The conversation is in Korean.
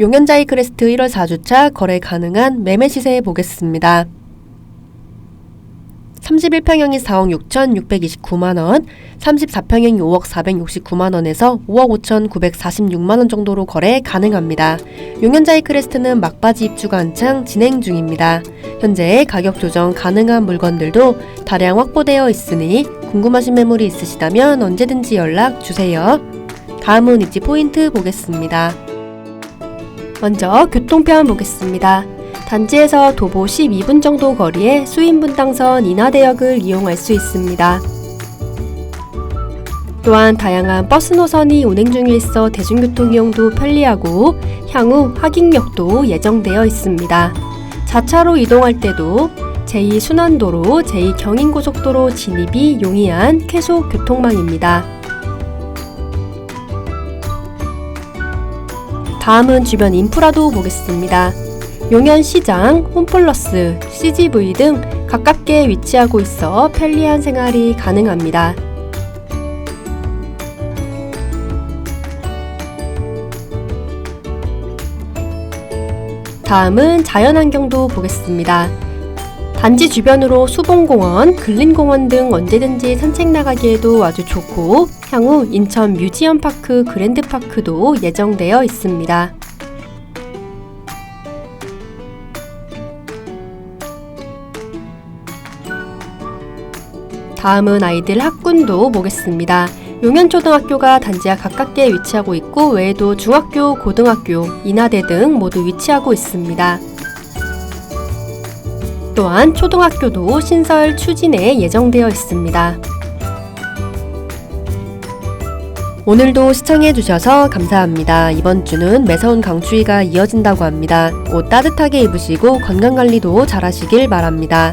용현자이 크레스트 1월 4주차 거래 가능한 매매 시세 보겠습니다. 31평형이 4억 6,629만원, 34평형이 5억 469만원에서 5억 5,946만원 정도로 거래 가능합니다. 용현자이 크레스트는 막바지 입주가 한창 진행 중입니다. 현재 가격 조정 가능한 물건들도 다량 확보되어 있으니 궁금하신 매물이 있으시다면 언제든지 연락 주세요. 다음은 입지 포인트 보겠습니다. 먼저 교통편 보겠습니다. 단지에서 도보 12분 정도 거리에 수인분당선 인하대역을 이용할 수 있습니다. 또한 다양한 버스 노선이 운행 중에 있어 대중교통 이용도 편리하고 향후 하객역도 예정되어 있습니다. 자차로 이동할 때도 제2순환도로, 제2경인고속도로 진입이 용이한 쾌속 교통망입니다. 다음은 주변 인프라도 보겠습니다. 용현시장, 홈플러스, CGV 등 가깝게 위치하고 있어 편리한 생활이 가능합니다. 다음은 자연환경도 보겠습니다. 단지 주변으로 수봉공원, 근린공원 등 언제든지 산책 나가기에도 아주 좋고 향후 인천 뮤지엄파크 그랜드파크도 예정되어 있습니다. 다음은 아이들 학군도 보겠습니다. 용현초등학교가 단지와 가깝게 위치하고 있고 외에도 중학교, 고등학교, 인하대 등 모두 위치하고 있습니다. 또한 초등학교도 신설 추진에 예정되어 있습니다. 오늘도 시청해주셔서 감사합니다. 이번 주는 매서운 강추위가 이어진다고 합니다. 옷 따뜻하게 입으시고 건강관리도 잘 하시길 바랍니다.